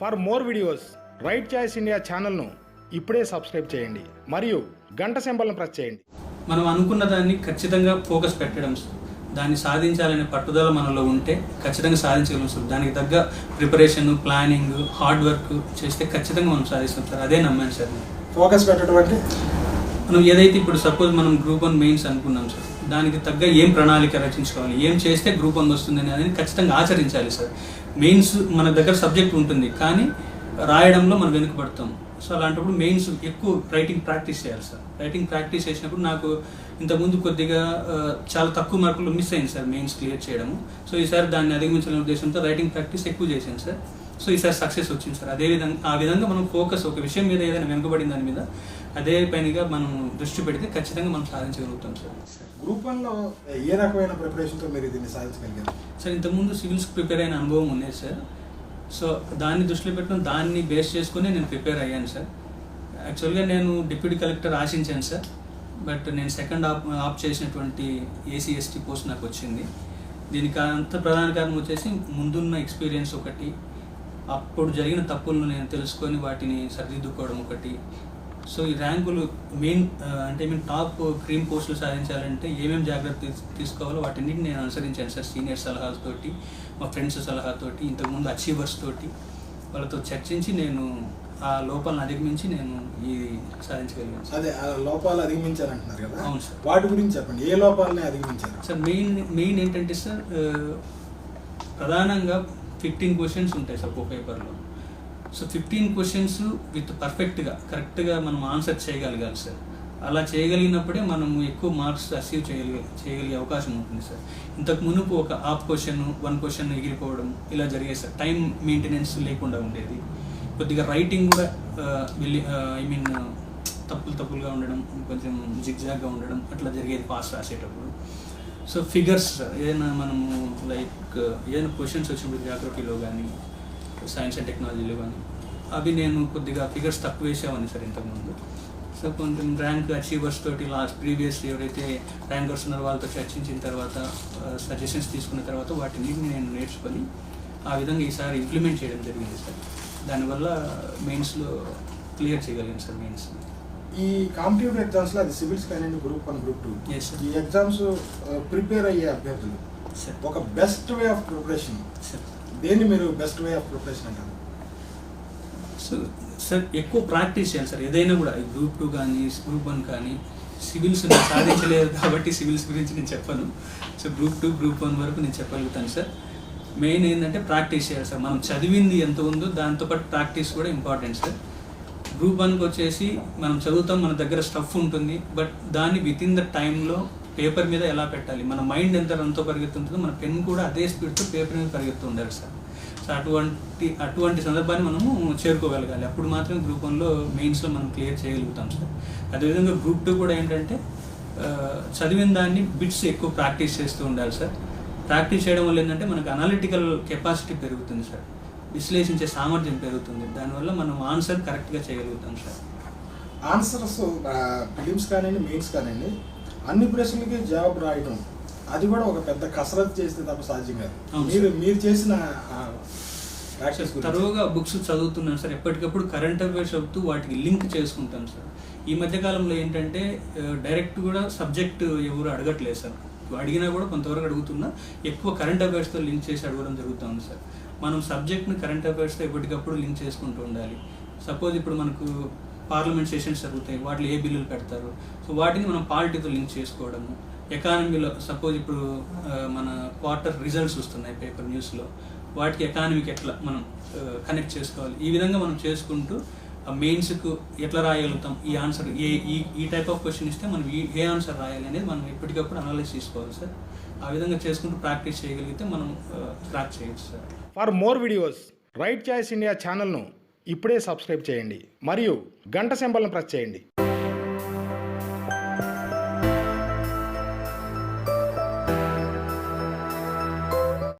For more videos right choice India ఛానల్ను ఇప్పుడే subscribe చేయండి. మరియు గంట సింబల్ను ప్రెస్ చేయండి. మనం అనుకున్న దాన్ని ఖచ్చితంగా ఫోకస్ పెట్టడం దాన్ని సాధించాలనే పట్టుదల మనలో ఉంటే ఖచ్చితంగా సాధించగలం సార్. దానికి తగ్గ ప్రిపరేషన్ ప్లానింగ్ హార్డ్ వర్క్ చేస్తే ఖచ్చితంగా మనం సాధిస్తాం సార్. అదే నమ్మాను సార్. ఫోకస్ పెట్టడం అంటే? మనం ఏదైతే ఇప్పుడు సపోజ్ మనం గ్రూప్ వన్ మెయిన్స్ అనుకున్నాం సార్. దానికి తగ్గ ఏం ప్రణాళిక రచించుకోవాలి? ఏం చేస్తే గ్రూప్ వన్ వస్తుంది అనేది ఖచ్చితంగా ఆచరించాలి సార్. మెయిన్స్ మన దగ్గర సబ్జెక్ట్ ఉంటుంది కానీ రాయడంలో మనం వెనుకబడతాం. సో అలాంటప్పుడు మెయిన్స్ ఎక్కువ రైటింగ్ ప్రాక్టీస్ చేయాలి సార్. రైటింగ్ ప్రాక్టీస్ చేసినప్పుడు నాకు ఇంతకుముందు కొద్దిగా చాలా తక్కువ మార్కులు మిస్ అయింది సార్ మెయిన్స్ క్లియర్ చేయడము. సో ఈసారి దాన్ని అధిగమించాలనే ఉద్దేశంతో రైటింగ్ ప్రాక్టీస్ ఎక్కువ చేశాను సార్. సో ఈసారి సక్సెస్ వచ్చింది సార్. అదే విధంగా ఆ విధంగా మనం ఫోకస్ ఒక విషయం మీద ఏదైనా వెనుకబడిన దాని మీద అదే పనిగా మనం దృష్టి పెడితే ఖచ్చితంగా మనం సాధించగలుగుతాం సార్. గ్రూప్ వన్లో ఏ రకమైన ప్రిపరేషన్తో మీరు దీన్ని సాధించగలిగారు? సార్ ఇంతకుముందు సివిల్స్ ప్రిపేర్ అయిన అనుభవం ఉంది సార్. సో దాన్ని దృష్టిలో పెట్టుకుని దాన్ని బేస్ చేసుకుని నేను ప్రిపేర్ అయ్యాను సార్. యాక్చువల్గా నేను డిప్యూటీ కలెక్టర్ ఆశించాను సార్. బట్ నేను సెకండ్ ఆప్ ఆప్ చేసినటువంటి ఏసీ ఎస్టీ పోస్ట్ నాకు వచ్చింది. దీనికి అంత ప్రధాన కారణం వచ్చేసి ముందున్న ఎక్స్పీరియన్స్ ఒకటి అప్పుడు జరిగిన తప్పులను నేను తెలుసుకొని వాటిని సరిదిద్దుకోవడం ఒకటి. సో ఈ ర్యాంకులు మెయిన్ అంటే మీన్ టాప్ క్రీమ్ పోస్టులు సాధించాలంటే ఏమేమి జాగ్రత్త తీస్- తీసుకోవాలో వాటిన్నిటిని నేను అనుసరించాను సార్ సీనియర్ సలహాలతోటి మా ఫ్రెండ్స్ సలహాతోటి ఇంతకుముందు అచీవర్స్ తోటి. వాళ్ళతో చర్చించి నేను ఆ లోపాలను అధిగమించి నేను ఇది సాధించగలిగాను అదే ఆ లోపాలు అధిగమించారంటున్నారు కదా? అవును సార్. వాటి గురించి చెప్పండి. ఏ లోపాలని అధిగమించారు? సార్ మెయిన్ మెయిన్ ఏంటంటే సార్ ప్రధానంగా ఫిఫ్టీన్ క్వశ్చన్స్ ఉంటాయి సార్ ఒక పేపర్లో సో ఫిఫ్టీన్ క్వశ్చన్స్ విత్ పర్ఫెక్ట్గా కరెక్ట్గా మనం ఆన్సర్ చేయగలగాలి సార్. అలా చేయగలిగినప్పుడే మనం ఎక్కువ మార్క్స్ అచీవ్ చేయగలిగే చేయగలిగే అవకాశం ఉంటుంది సార్. ఇంతకు మునుపు ఒక హాఫ్ క్వశ్చన్ వన్ క్వశ్చన్ ఎగిరిపోవడం ఇలా జరిగేది సార్. టైం మెయింటెనెన్స్ లేకుండా ఉండేది. కొద్దిగా రైటింగ్ కూడా వెళ్ళి ఐ మీన్ తప్పులు తప్పులుగా ఉండడం కొంచెం జిగ్జాగ్గా ఉండడం అట్లా జరిగేది పాస్ రాసేటప్పుడు. సో ఫిగర్స్ ఏదైనా మనము లైక్ ఏదైనా క్వశ్చన్స్ వచ్చినప్పుడు జాగ్రఫీలో కానీ సైన్స్ అండ్ టెక్నాలజీలో కానీ అవి నేను కొద్దిగా ఫిగర్స్ తక్కువ వేసామని సార్ ఇంతకుముందు. సో కొంచెం ర్యాంక్ అచీవర్స్ తోటి లాస్ట్ ప్రీవియస్ ఎవరైతే ర్యాంకర్స్ ఉన్నారో వాళ్ళతో చర్చించిన తర్వాత సజెషన్స్ తీసుకున్న తర్వాత వాటిని నేను నేర్చుకొని ఆ విధంగా ఈసారి ఇంప్లిమెంట్ చేయడం జరిగింది సార్ దానివల్ల మెయిన్స్లో క్లియర్ చేయగలిగాను సార్ మెయిన్స్ ఈ కాంపిటేటివ్ ఎగ్జామ్స్లో అది సివిల్స్ కానీ గ్రూప్ వన్ గ్రూప్ టూ. ఈ ఎగ్జామ్స్ ప్రిపేర్ అయ్యే అభ్యర్థులు. సార్ ఒక best way of preparation sir దేన్ని మీరు బెస్ట్ వే ఆఫ్ ప్రిపరేషన్ అంటారు? సో సార్ ఎక్కువ ప్రాక్టీస్ చేయాలి సార్ ఏదైనా కూడా. గ్రూప్ టూ కానీ గ్రూప్ వన్ కానీ సివిల్స్ నేను సాధించలేదు కాబట్టి సివిల్స్ గురించి నేను చెప్పను. So group two group one వరకు నేను చెప్పగలుగుతాను సార్ మెయిన్ ఏంటంటే ప్రాక్టీస్ చేయాలి సార్ మనం చదివింది ఎంత ఉందో దాంతోపాటు ప్రాక్టీస్ కూడా ఇంపార్టెంట్ సార్ గ్రూప్ వన్కి వచ్చేసి మనం చదువుతాం మన దగ్గర స్టఫ్ ఉంటుంది బట్ దాన్ని విత్ ఇన్ ద టైంలో పేపర్ మీద ఎలా పెట్టాలి? మన మైండ్ ఎంత ఎంతో పరిగెత్తుంటుందో మన పెన్ కూడా అదే స్పీడ్తో పేపర్ మీద పరిగెత్తు ఉండాలి సార్. సో అటువంటి అటువంటి సందర్భాన్ని మనము చేరుకోగలగాలి. అప్పుడు మాత్రం గ్రూప్ వన్లో మెయిన్స్లో మనం క్లియర్ చేయగలుగుతాం సార్. అదేవిధంగా గ్రూప్ టూ కూడా ఏంటంటే చదివిన దాన్ని బిట్స్ ఎక్కువ ప్రాక్టీస్ చేస్తూ ఉండాలి సార్. ప్రాక్టీస్ చేయడం వల్ల ఏంటంటే మనకు అనాలిటికల్ కెపాసిటీ పెరుగుతుంది సార్. విశ్లేషించే సామర్థ్యం పెరుగుతుంది. దానివల్ల మనం ఆన్సర్ కరెక్ట్గా చేయగలుగుతాం సార్ ఆన్సర్స్ ఫిలిమ్స్ కానివ్వండి మెయిన్స్ కానివ్వండి అన్ని ప్రశ్నలకి జవాబు రాయడం అది కూడా ఒక పెద్ద కసరత్తు చేస్తే తప్ప సాధ్యం కాదు. మీరు మీరు చేసిన తరువుగా బుక్స్ చదువుతున్నాను సార్ ఎప్పటికప్పుడు కరెంట్ అఫైర్స్ చదువుతూ వాటికి లింక్ చేసుకుంటాం సార్ ఈ మధ్య కాలంలో ఏంటంటే డైరెక్ట్ కూడా సబ్జెక్ట్ ఎవరు అడగట్లేదు సార్ అడిగినా కూడా కొంతవరకు అడుగుతున్నా ఎక్కువ కరెంట్ అఫైర్స్తో లింక్ చేసి అడగడం జరుగుతుంది సార్ మనం సబ్జెక్ట్ని కరెంట్ అఫైర్స్తో ఎప్పటికప్పుడు లింక్ చేసుకుంటూ ఉండాలి. సపోజ్ ఇప్పుడు మనకు పార్లమెంట్ సెషన్స్ జరుగుతాయి వాటిలో ఏ బిల్లులు పెడతారు సో వాటిని మనం పాలిటీతో లింక్ చేసుకోవడము. ఎకానమీలో సపోజ్ ఇప్పుడు మన క్వార్టర్ రిజల్ట్స్ వస్తున్నాయి పేపర్ న్యూస్లో వాటికి ఎకానమీకి ఎట్లా మనం కనెక్ట్ చేసుకోవాలి? ఈ విధంగా మనం చేసుకుంటూ ఆ మెయిన్స్కు ఎట్లా రాయగలుగుతాం? ఈ ఆన్సర్ ఏ ఈ ఈ టైప్ ఆఫ్ క్వశ్చన్ ఇస్తే మనం ఏ ఆన్సర్ రాయాలి అనేది మనం ఎప్పటికప్పుడు అనలైజ్ చేసుకోవాలి సార్ ఆ విధంగా చేసుకుంటూ ప్రాక్టీస్ చేయగలిగితే మనం క్రాక్ చేయొచ్చు sir. For more videos Right Choice India ఛానల్ను ఇప్పుడే సబ్స్క్రైబ్ చేయండి. మరియు గంట సింబల్ను ప్రెస్ చేయండి.